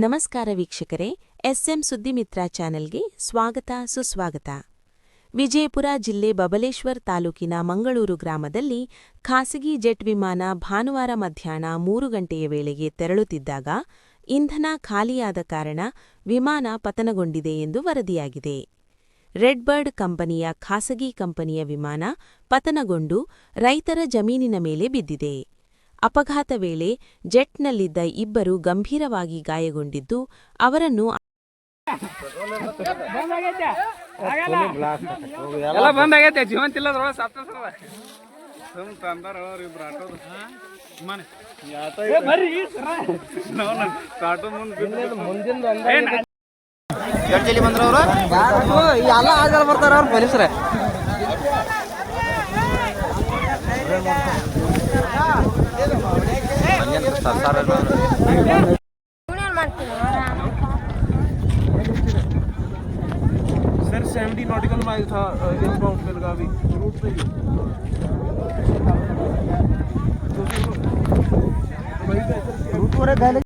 ನಮಸ್ಕಾರ ವೀಕ್ಷಕರೇ, ಎಸ್ಎಂ ಸುದ್ದಿಮಿತ್ರ ಚಾನೆಲ್ಗೆ ಸ್ವಾಗತ, ಸುಸ್ವಾಗತ. ವಿಜಯಪುರ ಜಿಲ್ಲೆ ಬಬಲೇಶ್ವರ್ ತಾಲೂಕಿನ ಮಂಗಳೂರು ಗ್ರಾಮದಲ್ಲಿ ಖಾಸಗಿ ಜೆಟ್ ವಿಮಾನ ಭಾನುವಾರ ಮಧ್ಯಾಹ್ನ ಮೂರು ಗಂಟೆಯ ವೇಳೆಗೆ ತೆರಳುತ್ತಿದ್ದಾಗ ಇಂಧನ ಖಾಲಿಯಾದ ಕಾರಣ ವಿಮಾನ ಪತನಗೊಂಡಿದೆ ಎಂದು ವರದಿಯಾಗಿದೆ. ರೆಡ್ಬರ್ಡ್ ಕಂಪನಿಯ ಖಾಸಗಿ ಕಂಪನಿಯ ವಿಮಾನ ಪತನಗೊಂಡು ರೈತರ ಜಮೀನಿನ ಮೇಲೆ ಬಿದ್ದಿದೆ. ಅಪಘಾತ ವೇಳೆ ಜೆಟ್ನಲ್ಲಿದ್ದ ಇಬ್ಬರು ಗಂಭೀರವಾಗಿ ಗಾಯಗೊಂಡಿದ್ದು ಅವರನ್ನು ಎಲ್ಲ ಆಗಲ್ಲ ಬರ್ತಾರ ಅವ್ರು ಇಲ್ಲ sir sir seventy nautical mile था uh, इस माउंटेन का भी। रूट पे ही रूट पर